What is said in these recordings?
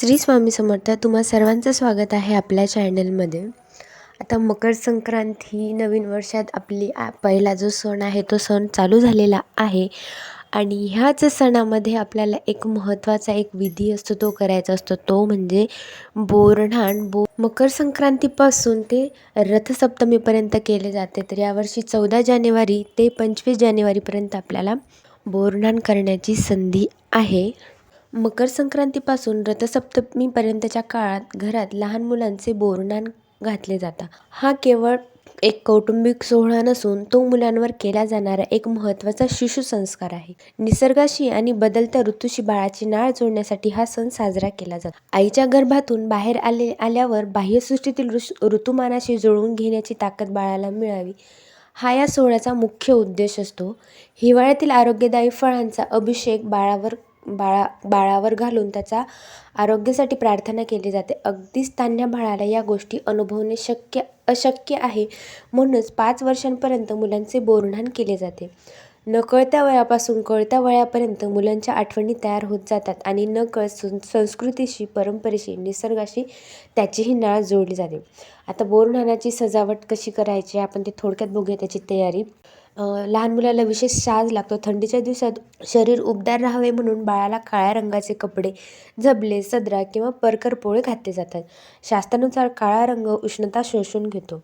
श्री स्वामी समर्थ तुम्हा सर्वांचं स्वागत आहे आपल्या चॅनलमध्ये. आता मकर संक्रांत ही नवीन वर्षात आपली पहिला जो सण आहे तो सण चालू झालेला आहे. आणि ह्याच सणामध्ये आपल्याला एक महत्त्वाचा एक विधी असतो तो करायचा असतो. तो म्हणजे बोरणाण बो मकर संक्रांतीपासून ते रथसप्तमीपर्यंत केले जाते. तर यावर्षी चौदा जानेवारी ते पंचवीस जानेवारीपर्यंत आपल्याला बोरणाण करण्याची संधी आहे. मकर संक्रांतीपासून रथसप्तमीपर्यंतच्या काळात घरात लहान मुलांचे बोरन्हाण घातले जातात हा केवळ एक कौटुंबिक सोहळा नसून तो मुलांवर केला जाणारा एक महत्त्वाचा शिशुसंस्कार आहे. निसर्गाशी आणि बदलत्या ऋतूशी बाळाची नाळ जोडण्यासाठी हा सण साजरा केला जातो. आईच्या गर्भातून बाहेर आले आल्यावर बाह्यसृष्टीतील ऋतुमानाशी जुळवून घेण्याची ताकद बाळाला मिळावी. हा या सोहळ्याचा मुख्य उद्देश असतो. हिवाळ्यातील आरोग्यदायी फळांचा अभिषेक बाळावर बाळा बाळावर घालून त्याचा आरोग्यासाठी प्रार्थना केली जाते. अगदीच तान्ह्या बाळाला या गोष्टी अनुभवणे शक्य अशक्य आहे. म्हणूनच पाच वर्षांपर्यंत मुलांचे बोरन्हाण केले जाते. नकळत्या वयापासून कळत्या वयापर्यंत मुलांच्या आठवणी तयार होत जातात आणि नकळत सं संस्कृतीशी परंपरेशी निसर्गाशी त्याचीही नाळ जोडली जाते. आता बोरन्हाणाची सजावट कशी करायची? आपण ते थोडक्यात बघूया त्याची तयारी. लहान मुलाला विशेष साज लागतो. थंडीच्या दिवसात शरीर उबदार राहावे म्हणून बाळाला काळ्या रंगाचे कपडे झबले सदरा किंवा परकर पोळे घातले जातात. शास्त्रानुसार काळा रंग उष्णता शोषून घेतो.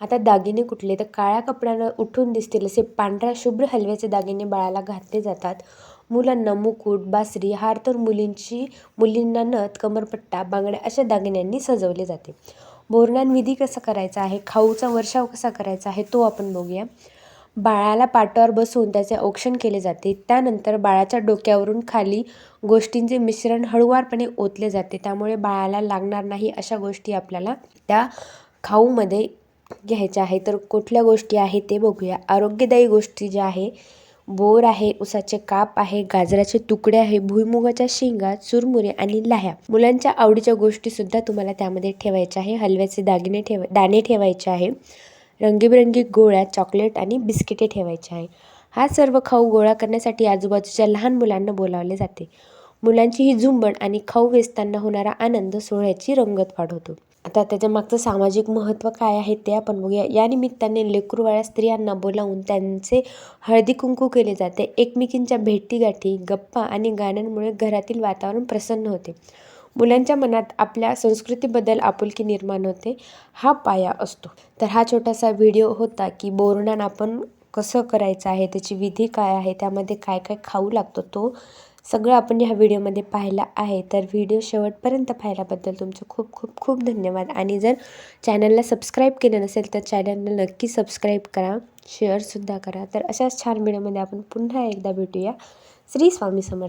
आता दागिने कुठले? तर काळ्या कपड्यानं उठून दिसतील असे पांढऱ्या शुभ्र हलव्याचे दागिने बाळाला घातले जातात. मुलांना मुकुट बासरी हार तर मुलींची मुलींना नथ कमरपट्टा बांगड्या अशा दागिन्यांनी सजवले जाते. बोरनान विधी कसा करायचा आहे? खाऊचा वर्षाव कसा करायचा आहे? तो आपण बघूया. बाळाला पाटावर बसवून त्याचे औक्षण केले जाते. त्यानंतर बाळाच्या डोक्यावरून खाली गोष्टींचे मिश्रण हळुवारपणे ओतले जाते. त्यामुळे बाळाला लागणार नाही अशा गोष्टी आपल्याला त्या खाऊमध्ये घ्यायच्या आहे तर कुठल्या गोष्टी आहे ते बघूया. आरोग्यदायी गोष्टी ज्या आहे बोर आहे उसाचे काप आहे गाजराचे तुकडे आहे भुईमुगाच्या शेंगा चुरमुरे आणि लाह्या. मुलांच्या आवडीच्या गोष्टीसुद्धा तुम्हाला त्यामध्ये ठेवायच्या आहे. हलव्याचे दागिने ठेव दाणे ठेवायचे आहे. रंगीबेरंगी गोळ्या चॉकलेट आणि बिस्किटे ठेवायचे आहे हा सर्व खाऊ गोळा करण्यासाठी आजूबाजूच्या लहान मुलांना बोलावले जाते. मुलांची ही झुंबड आणि खाऊ वेचताना होणारा आनंद सोहळ्याची रंगत वाढवतो आता त्याच्या मागचं सामाजिक महत्त्व काय आहे ते आपण बघूया. या निमित्ताने लेकरूवाळ्या स्त्रियांना बोलावून त्यांचे हळदी कुंकू केले जाते. एकमेकींच्या भेटीगाठी गप्पा आणि गाण्यांमुळे घरातील वातावरण प्रसन्न होते. मुलांच्या मनात आपल्या संस्कृतीबद्दल आपुलकी निर्माण होते हा पाया असतो. तर हा छोटासा व्हिडिओ होता की बोरणान आपण कसं करायचं आहे त्याची विधी काय आहे त्यामध्ये काय काय खाऊ लागतो तो सगळं आपण ह्या व्हिडिओमध्ये पाहिला आहे. तर व्हिडिओ शेवटपर्यंत पाहिल्याबद्दल तुमचं खूप खूप खूप धन्यवाद. आणि जर चॅनलला सबस्क्राईब केलं नसेल तर चॅनलला नक्की सबस्क्राईब करा शेअरसुद्धा करा. तर अशाच छान व्हिडिओमध्ये आपण पुन्हा एकदा भेटूया. श्री स्वामी समर्थ.